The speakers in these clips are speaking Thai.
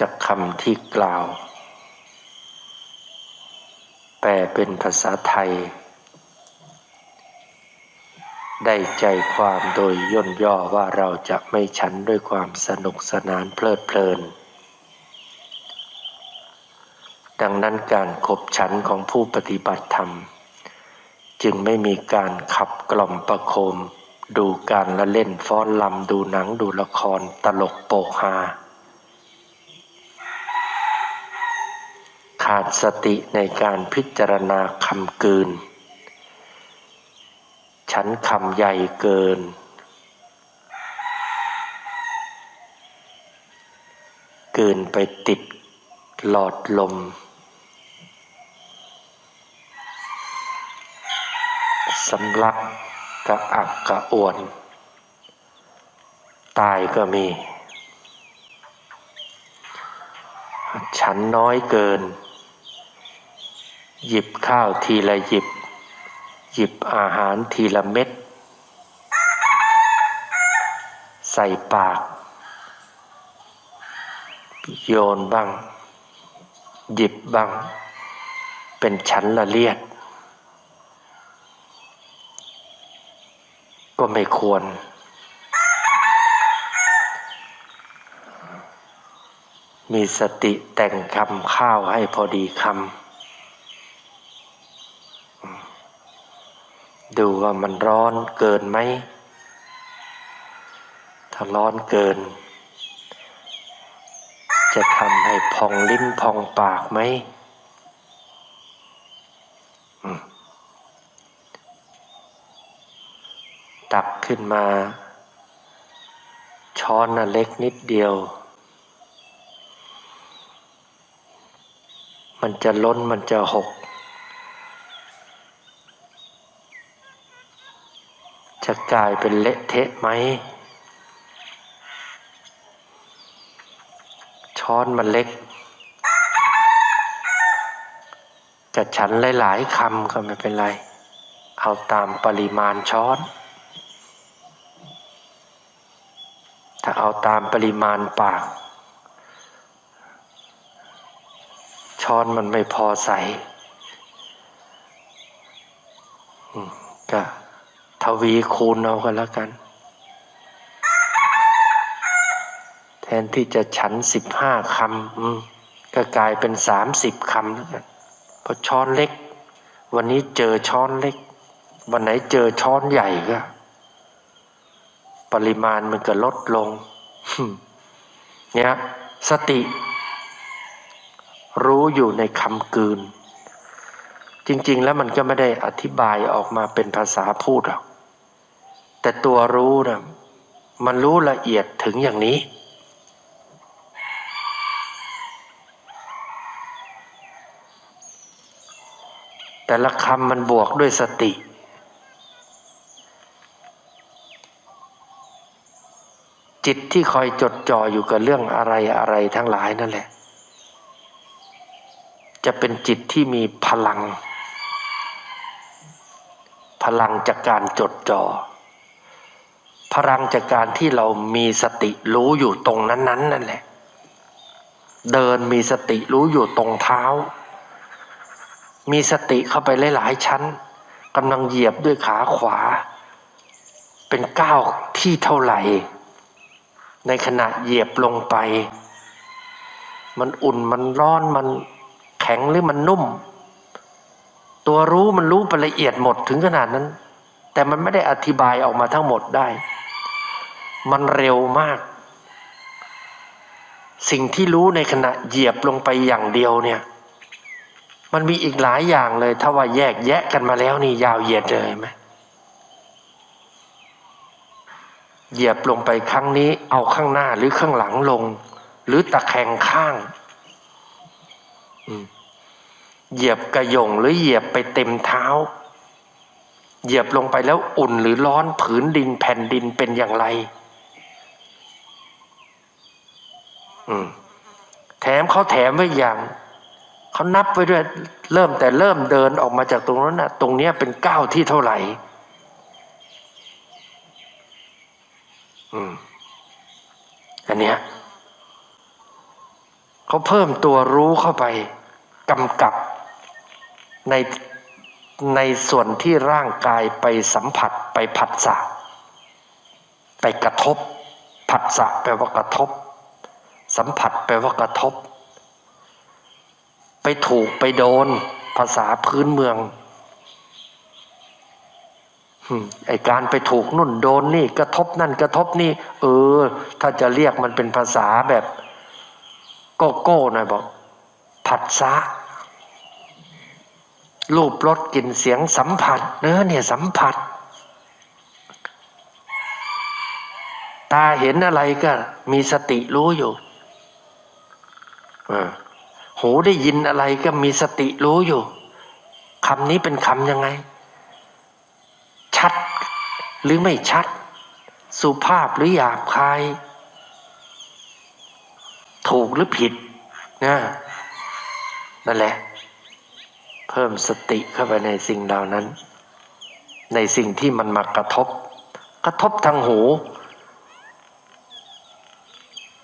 จากคำที่กล่าว แปลเป็นภาษาไทย ได้ใจความโดยย่นย่อว่าเราจะไม่ฉันด้วยความสนุกสนานเพลิดเพลิน ดังนั้นการขบฉันของผู้ปฏิบัติธรรม จึงไม่มีการขับกล่อมประโคม ดูการละเล่นฟ้อนลำดูหนังดูละครตลกโปกฮา ขาดสติในการพิจารณาคำกืน ฉันคำใหญ่เกิน เกินไปติดหลอดลม สำลักกระอักกระอ่วน ตายก็มี ฉันน้อยเกิน หยิบข้าวทีละหยิบ หยิบอาหารทีละเม็ด ใส่ปาก โยนบ้าง หยิบบ้าง เป็นชั้นละเลียด ก็ไม่ควร มีสติแต่งคำข้าวให้พอดีคำ ดูว่ามันร้อนเกินไหม ถ้าร้อนเกิน จะทำให้พองลิ้นพองปากไหม ตักขึ้นมา ช้อนน่ะเล็กนิดเดียว มันจะล้นมันจะหก จะกลายเป็นเละเทะไหม ช้อนมันเล็กจะฉันหลาย ๆคำก็ไม่เป็นไร เอาตามปริมาณช้อน ถ้าเอาตามปริมาณปาก ช้อนมันไม่พอใส่ก็ วีคูณเอากันแล้วกัน แทนที่จะฉันสิบห้าคำก็กลายเป็นสามสิบคำแล้วกันเพราะช้อนเล็ก วันนี้เจอช้อนเล็ก วันไหนเจอช้อนใหญ่ก็ ปริมาณมันก็ลดลงเนี่ยสติ รู้อยู่ในคำกืน จริง ๆ แล้วมันก็ไม่ได้อธิบายออกมาเป็นภาษาพูดหรอก แต่ตัวรู้นะมันรู้ละเอียดถึงอย่างนี้ แต่ละคำมันบวกด้วยสติ จิตที่คอยจดจ่ออยู่กับเรื่องอะไรอะไรทั้งหลายนั่นแหละ จะเป็นจิตที่มีพลัง พลังจากการจดจ่อ พลังจากการที่เรามีสติรู้อยู่ตรงนั้นๆนั่นแหละ เดินมีสติรู้อยู่ตรงเท้า มีสติเข้าไปหลายๆชั้นกำลังเหยียบด้วยขาขวา เป็นก้าวที่เท่าไหร่ ในขณะเหยียบลงไป มันอุ่นมันร้อนมันแข็งหรือมันนุ่ม ตัวรู้มันรู้ไปละเอียดหมดถึงขนาดนั้น แต่มันไม่ได้อธิบายออกมาทั้งหมดได้ มันเร็วมาก สิ่งที่รู้ในขณะเหยียบลงไปอย่างเดียวเนี่ย มันมีอีกหลายอย่างเลย ถ้าว่าแยกแยะกันมาแล้วนี่ยาวเหยียดเลยไหมเหยียบลงไปครั้งนี้ เอาข้างหน้าหรือข้างหลังลง หรือตะแคงข้างเหยียบกระยงหรือเหยียบไปเต็มเท้า เหยียบลงไปแล้วอุ่นหรือร้อนผืนดินแผ่นดินเป็นอย่างไร อืม แถมเขาแถมไว้อย่างเขานับไว้ด้วยเริ่มแต่เริ่มเดินออกมาจากตรงนั้นนะตรงเนี้ยเป็นก้าวที่เท่าไหร่อืมอันเนี้ยเขาเพิ่มตัวรู้เข้าไปกำกับในในส่วนที่ร่างกายไปสัมผัสไปผัสสะไปกระทบ ผัสสะแปลว่ากระทบ สัมผัสแปลว่ากระทบ ไปถูกไปโดน ภาษาพื้นเมืองไอการไปถูกนุ่นโดนนี่ กระทบนั่นกระทบนี่ เออ ถ้าจะเรียกมันเป็นภาษาแบบโกโก้หน่อยบอก ผัสสะรูปรสกลิ่นเสียงสัมผัสเนื้อเนี่ยสัมผัส ตาเห็นอะไรก็มีสติรู้อยู่ หูได้ยินอะไรก็มีสติรู้อยู่คำนี้เป็นคำยังไง ชัดหรือไม่ชัด สุภาพหรือหยาบคาย ถูกหรือผิดนะนั่นแหละ เพิ่มสติเข้าไปในสิ่งเหล่านั้น ในสิ่งที่มันมากระทบ กระทบทางหู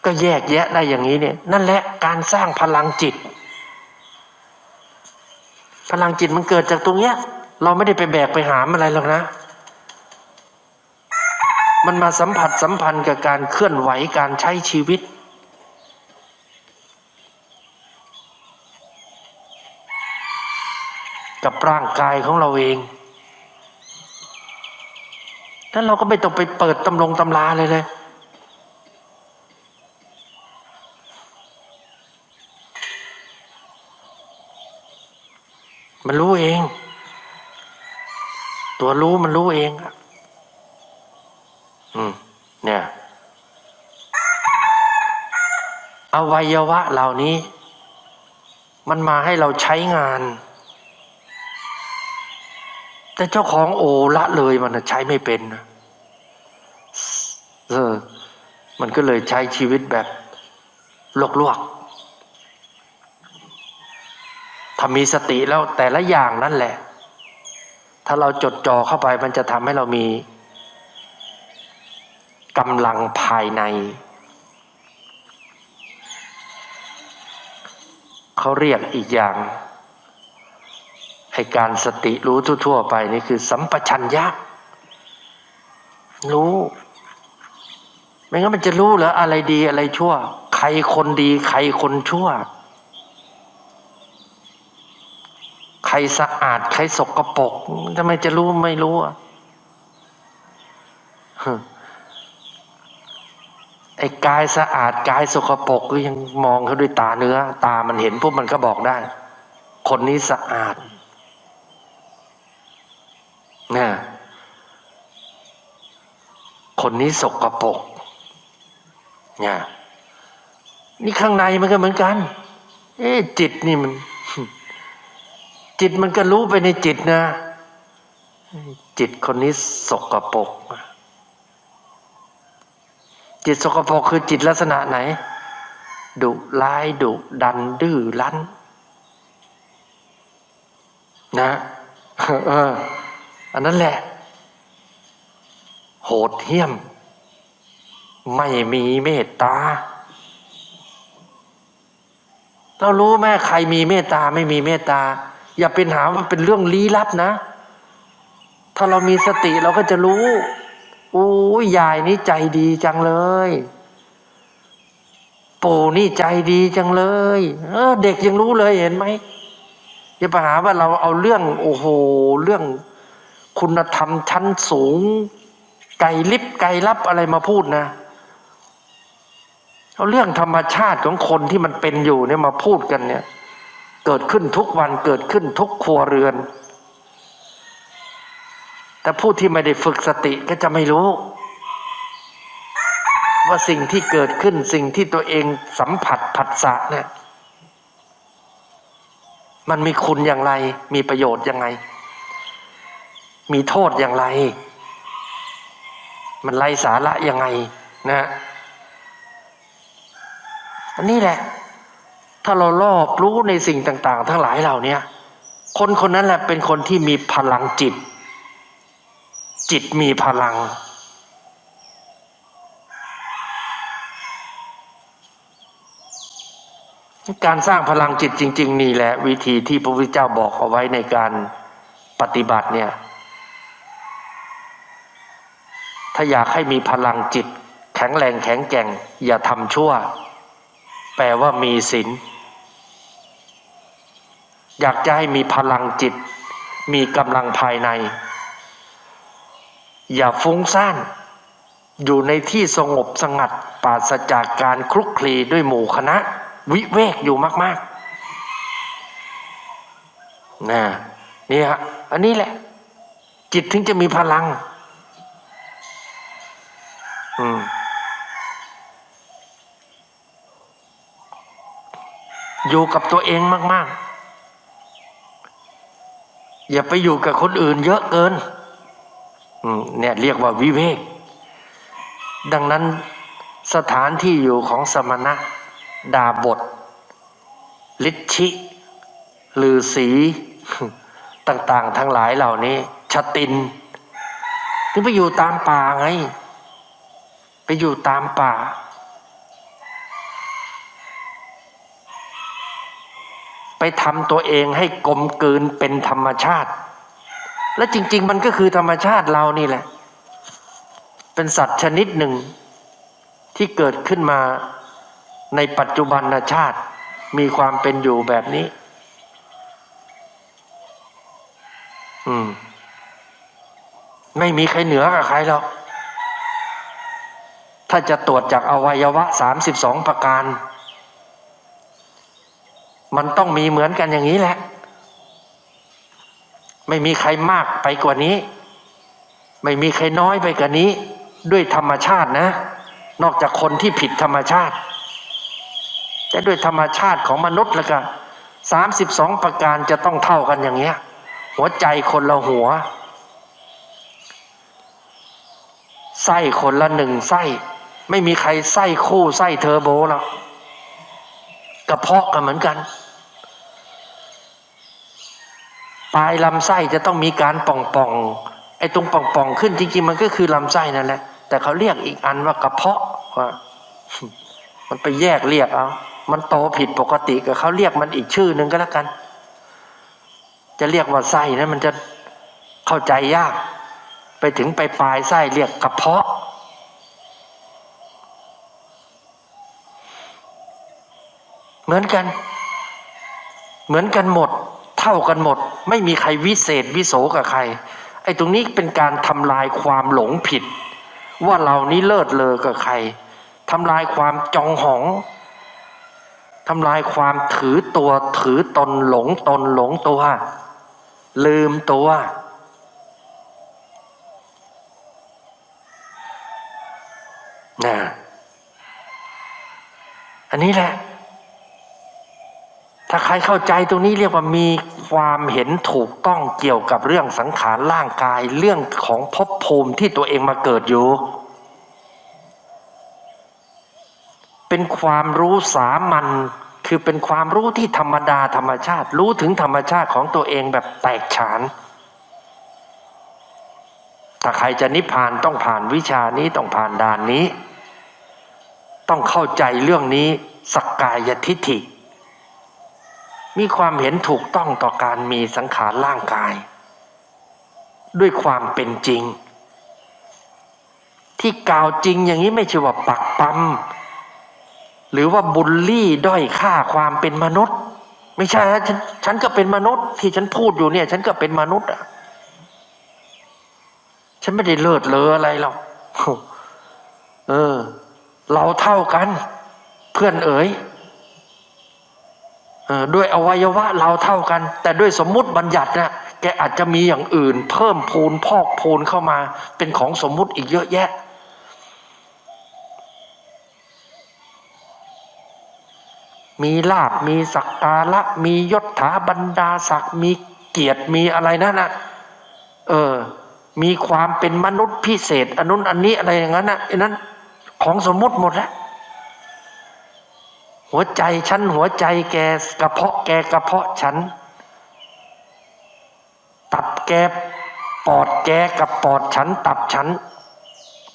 ก็แยกแยะได้อย่างนี้เนี่ย นั่นแหละการสร้างพลังจิต พลังจิตมันเกิดจากตรงเนี้ย เราไม่ได้ไปแบกไปหามอะไรหรอกนะ มันมาสัมผัสสัมพันธ์กับการเคลื่อนไหวการใช้ชีวิต กับร่างกายของเราเองแล้วเราก็ไม่ต้องไปเปิดตำลงตำราเลยเลย มันรู้เอง ตัวรู้มันรู้เองอืม เนี่ยอวัยวะเหล่านี้ มันมาให้เราใช้งาน แต่เจ้าของโอละเลยมันใช้ไม่เป็นเออมันก็เลยใช้ชีวิตแบบลวกๆ ถ้ามีสติแล้วแต่ละอย่างนั่นแหละ ถ้าเราจดจ่อเข้าไปมันจะทำให้เรามีกำลังภายใน เขาเรียกอีกอย่างให้การสติรู้ทั่วๆไปนี่คือสัมปชัญญะรู้ ไม่งั้นมันจะรู้เหรออะไรดีอะไรชั่ว ใครคนดี ใครคนชั่ว ใค รสะอาด ใครสกรปรกทำไมจะรู้ไม่รู้อะไอ้กายสะอาดกายสกปรกก็ยังมองเขาด้วยตาเนื้อ ตามันเห็นปุ๊บมันก็บอกได้ คนนี้สะอาดนะคนนี้สกรปรกเนี่ยนี่ข้างในมันก็เหมือนกัน เอ๊จิตนี่มัน จิตมันก็รู้ไปในจิตนะ จิตคนนี้สกปรกจิตสกปรกคือจิตลักษณะไหน ดุร้ายดุดันดื้อรั้น นะเอออันนั้นแหละ โหดเหี้ยม ไม่มีเมตตาเรารู้ไหมใครมีเมตตาไม่มีเมตตา อย่าเป็นหาว่าเป็นเรื่องลี้ลับนะ ถ้าเรามีสติเราก็จะรู้โอ้ยยายนี่ใจดีจังเลยปู่นี่ใจดีจังเลย เออ เด็กยังรู้เลยเห็นไหมอย่าไปหาว่าเราเอาเรื่อง โอ้โห เรื่องคุณธรรมชั้นสูง ไกลลิบไกลลับอะไรมาพูดนะเอาเรื่องธรรมชาติของคนที่มันเป็นอยู่เนี่ยมาพูดกันเนี่ย เกิดขึ้นทุกวันเกิดขึ้นทุกครัวเรือน แต่ผู้ที่ไม่ได้ฝึกสติก็จะไม่รู้ ว่าสิ่งที่เกิดขึ้นสิ่งที่ตัวเองสัมผัสผัสสะเนี่ยมันมีคุณอย่างไร มีประโยชน์ยังไง มีโทษอย่างไร มันไรสาระยังไงนะอันนี้แหละ ถ้าเรารอบรู้ในสิ่งต่าง ๆ ทั้งหลายเหล่านี้คนคนนั้นแหละเป็นคนที่มีพลังจิต จิตมีพลัง การสร้างพลังจิตจริง ๆ นี่แหละ วิธีที่พระพุทธเจ้าบอกเอาไว้ในการปฏิบัติเนี่ย ถ้าอยากให้มีพลังจิต แข็งแรงแข็งแกร่ง อย่าทำชั่ว แปลว่ามีศีล อยากจะให้มีพลังจิต มีกำลังภายใน อย่าฟุ้งซ่าน อยู่ในที่สงบสงัดปราศจากการคลุกคลีด้วยหมู่คณะ วิเวกอยู่มากๆนะนี่ฮะอันนี้แหละ จิตถึงจะมีพลัง อืมอยู่กับตัวเองมาก ๆ อย่าไปอยู่กับคนอื่นเยอะเกินเนี่ยเรียกว่าวิเวก ดังนั้นสถานที่อยู่ของสมณะ ดาบท ลิชชิลือสีต่าง ๆ ทั้งหลายเหล่านี้ ชตินถึงไปอยู่ตามป่าไง ไปอยู่ตามป่า ไปทำตัวเองให้กลมกลืนเป็นธรรมชาติ และจริง ๆ มันก็คือธรรมชาติเรานี่แหละ เป็นสัตว์ชนิดหนึ่งที่เกิดขึ้นมาในปัจจุบันชาติมีความเป็นอยู่แบบนี้ อืม ไม่มีใครเหนือกับใครหรอก ถ้าจะตรวจจากอวัยวะสามสิบสองประการ มันต้องมีเหมือนกันอย่างนี้แหละ ไม่มีใครมากไปกว่านี้ ไม่มีใครน้อยไปกว่านี้ ด้วยธรรมชาตินะ นอกจากคนที่ผิดธรรมชาติ แต่ด้วยธรรมชาติของมนุษย์แล้วก็สามสิบสองประการจะต้องเท่ากันอย่างเงี้ย หัวใจคนละหัวไส้คนละหนึ่งไส้ไม่มีใครไส้คู่ไส้เทอร์โบหรอกกระเพาะก็เหมือนกัน ปลายลำไส้จะต้องมีการป่องป่องๆไอ้ตรงป่องป่องๆขึ้นจริงๆมันก็คือลำไส้นั่นแหละ แต่เขาเรียกอีกอันว่ากระเพาะว่ามันไปแยกเรียกเอามันโตผิดปกติกับเขาเรียกมันอีกชื่อหนึ่งก็แล้วกัน จะเรียกว่าไส้นะมันจะเข้าใจยาก ไปถึงไปปลายไส้เรียกกระเพาะ เหมือนกัน เหมือนกันหมด ท่ากันหมด ไม่มีใครวิเศษวิโสกับใคร ไอ้ตรงนี้เป็นการทำลายความหลงผิด ว่าเรานี้เลิศเลอกับใครทำลายความจองหองทำลายความถือตัวถือตนหลงตนหลงตัว ลืมตัว นะ อันนี้แหละ ถ้าใครเข้าใจตรงนี้เรียกว่ามี ความเห็นถูกต้องเกี่ยวกับเรื่องสังขารร่างกายเรื่องของภพภูมิที่ตัวเองมาเกิดอยู่ เป็นความรู้สามัญคือเป็นความรู้ที่ธรรมดาธรรมชาติ รู้ถึงธรรมชาติของตัวเองแบบแตกฉาน ถ้าใครจะนิพพานต้องผ่านวิชานี้ต้องผ่านด่านนี้ ต้องเข้าใจเรื่องนี้สักกายทิฏฐิ มีความเห็นถูกต้องต่อการมีสังขารร่างกาย ด้วยความเป็นจริง ที่กล่าวจริงอย่างนี้ไม่ใช่ว่าปักปั๊มหรือว่าบุลลี่ด้อยค่าความเป็นมนุษย์ ไม่ใช่นะฉันฉันก็เป็นมนุษย์ ที่ฉันพูดอยู่เนี่ย ฉันก็เป็นมนุษย์อะฉันไม่ได้เลิศเลออะไรหรอกเออ เราเท่ากัน เพื่อนเอ๋ย ด้วยอวัยวะเราเท่ากัน แต่ด้วยสมมุติบัญญัตินะแกอาจจะมีอย่างอื่น เพิ่มพูนพอกพูนเข้ามาเป็นของสมมุติอีกเยอะแยะ มีลาบมีสักการะมียศถาบรรดาศักดิ์มีเกียรติมีอะไรนั่นนะเออ มีความเป็นมนุษย์พิเศษอันนู้นอันนี้อะไรอย่างนั้นนะอันนั้นของสมมุติหมดแล้ว หัวใจฉันหัวใจแกกระเพาะแกกระเพาะฉัน ตับแกปอดแกกับปอดฉัน ตับฉัน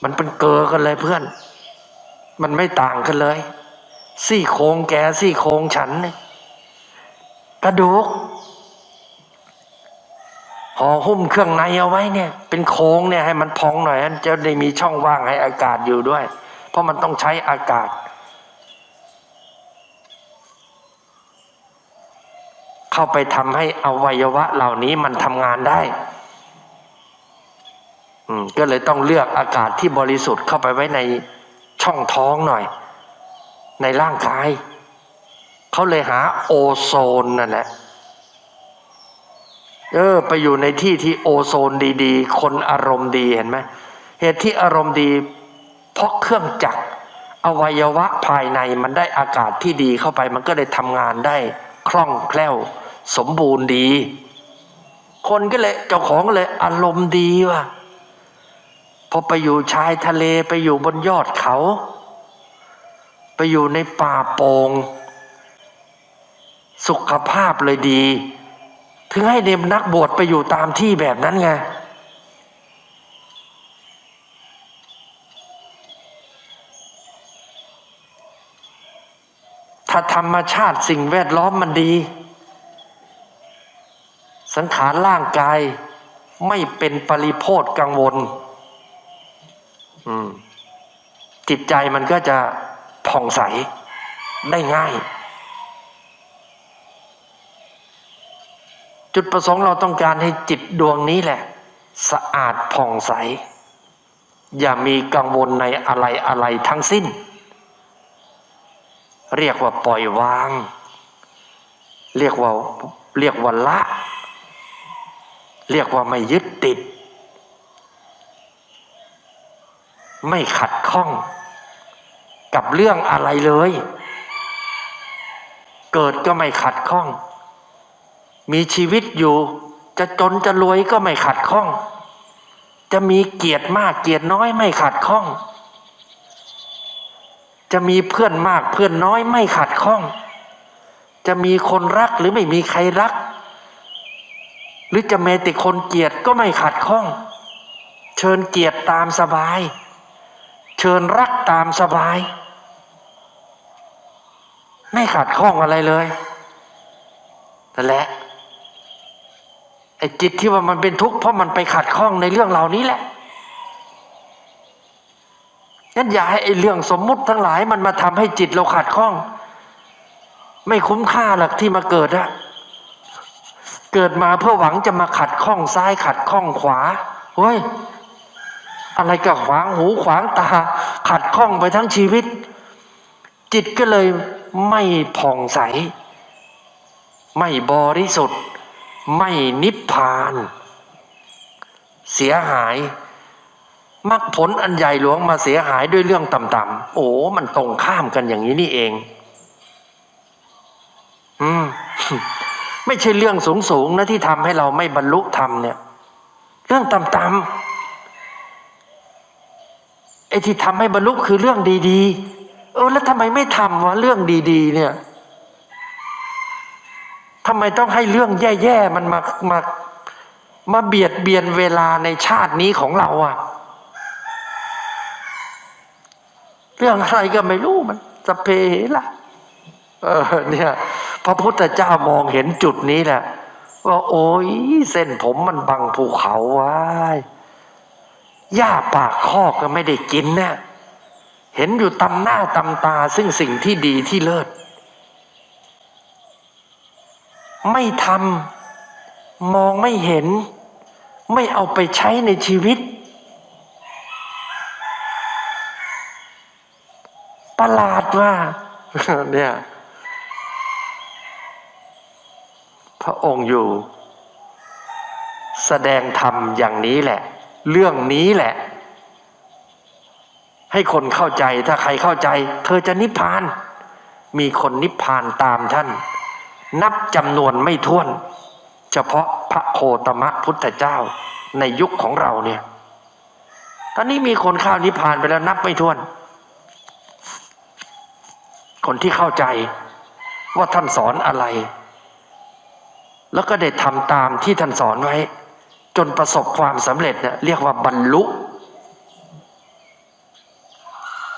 มันเป็นเกอกันเลยเพื่อน มันไม่ต่างกันเลย ซี่โครงแกซี่โครงฉันเนี่ยกระดูกห่อหุ้มเครื่องในเอาไว้เนี่ย เป็นโครงเนี่ยให้มันพองหน่อยมันจะได้มีช่องว่างให้อากาศอยู่ด้วย เพราะมันต้องใช้อากาศ เข้าไปทำให้อวัยวะเหล่านี้มันทำงานได้ก็เลยต้องเลือกอากาศที่บริสุทธิ์เข้าไปไว้ในช่องท้องหน่อย ในร่างกายเขาเลยหาโอโซนนั่นแหละเออไปอยู่ในที่ที่โอโซนดีๆ คนอารมณ์ดีเห็นไหมเหตุที่อารมณ์ดี เพราะเครื่องจักรอวัยวะภายในมันได้อากาศที่ดีเข้าไป มันก็เลยทำงานได้คล่องแคล่ว สมบูรณ์ดี คนก็เลยเจ้าของเลย อารมณ์ดีว่ะพอไปอยู่ชายทะเลไปอยู่บนยอดเขา ไปอยู่ในป่าโปงสุขภาพเลยดี ถึงให้เนมนักบวชไปอยู่ตามที่แบบนั้นไงถ้าธรรมชาติสิ่งแวดล้อมมันดี สังขารร่างกายไม่เป็นปริโพธกังวลอืมจิตใจมันก็จะผ่องใสได้ง่าย จุดประสงค์เราต้องการให้จิตดวงนี้แหละ สะอาดผ่องใส อย่ามีกังวลในอะไรอะไรทั้งสิ้น เรียกว่าปล่อยวาง เรียกว่าเรียกว่าละ เรียกว่าไม่ยึดติด ไม่ขัดข้องกับเรื่องอะไรเลย เกิดก็ไม่ขัดข้อง มีชีวิตอยู่ จะจนจะรวยก็ไม่ขัดข้อง จะมีเกียรติมากเกียรติน้อยไม่ขัดข้อง จะมีเพื่อนมากเพื่อนน้อยไม่ขัดข้อง จะมีคนรักหรือไม่มีใครรัก หรือจะเมติคนเกียดก็ไม่ขัดข้อง เชิญเกียรติตามสบาย เชิญรักตามสบาย ไม่ขัดข้องอะไรเลยนั่นแหละไอ้จิตที่ว่ามันเป็นทุกข์เพราะมันไปขัดข้องในเรื่องเหล่านี้แหละงั้นอย่าให้ไอ้เรื่องสมมุติทั้งหลายมันมาทำให้จิตเราขัดข้อง ไม่คุ้มค่าหรอกที่มาเกิดอะ เกิดมาเพื่อหวังจะมาขัดข้องซ้ายขัดข้องขวาเฮ้ยอะไรก็ขวางหูขวางตา ขัดข้องไปทั้งชีวิต จิตก็เลยไม่ผ่องใส ไม่บริสุทธิ์ ไม่นิพพาน เสียหายมรรคผลอันใหญ่หลวงมาเสียหายด้วยเรื่องต่ำๆโอ้ มันตรงข้ามกันอย่างนี้นี่เอง อืม ไม่ใช่เรื่องสูงๆนะที่ทำให้เราไม่บรรลุธรรมเนี่ย เรื่องต่ำๆไอ้ที่ทำให้บรรลุคือเรื่องดีๆ เออแล้วทำไมไม่ทำวะเรื่องดีๆ เนี่ยทำไมต้องให้เรื่องแย่ๆมันมามามาเบียดเบียนเวลาในชาตินี้ของเราอะเรื่องอะไรก็ไม่รู้มันสเพเหระเออเนี่ย พระพุทธเจ้ามองเห็นจุดนี้แหละว่าโอ้ยเส้นผมมันบังภูเขาไว้หญ้าปากคอกก็ไม่ได้กินเนี่ยเห็นอยู่ตำหน้าตำตาซึ่งสิ่งที่ดีที่เลิศ ไม่ทำมองไม่เห็น ไม่เอาไปใช้ในชีวิตประหลาดว่าเนี่ย พระองค์อยู่ แสดงธรรมอย่างนี้แหละ เรื่องนี้แหละ ให้คนเข้าใจถ้าใครเข้าใจ เธอจะนิพพาน มีคนนิพพานตามท่าน นับจำนวนไม่ถ้วน เฉพาะพระโคตมะพุทธเจ้าในยุคของเราเนี่ย ตอนนี้มีคนเข้านิพพานไปแล้วนับไม่ถ้วน คนที่เข้าใจว่าท่านสอนอะไร แล้วก็ได้ทำตามที่ท่านสอนไว้ จนประสบความสำเร็จเนี่ยเรียกว่าบรรลุ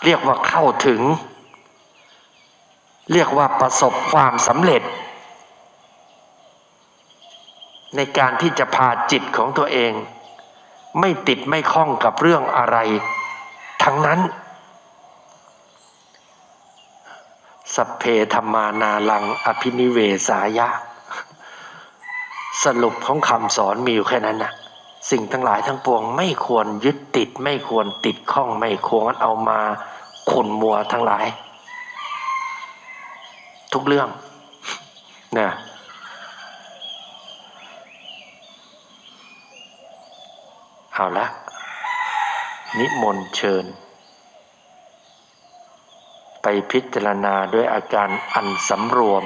เรียกว่าเข้าถึง เรียกว่าประสบความสำเร็จ ในการที่จะพาจิตของตัวเอง ไม่ติดไม่คล้องกับเรื่องอะไร ทั้งนั้นสัพเพธรรมานาลังอภินิเวสายะ สรุปของคำสอนมีอยู่แค่นั้นนะสิ่งทั้งหลายทั้งปวงไม่ควรยึดติดไม่ควรติดข้องไม่ควรเอามาขุนมัวทั้งหลาย ทุกเรื่องนะเอาละ นิมนต์เชิญ ไปพิจารณาด้วยอาการอันสำรวม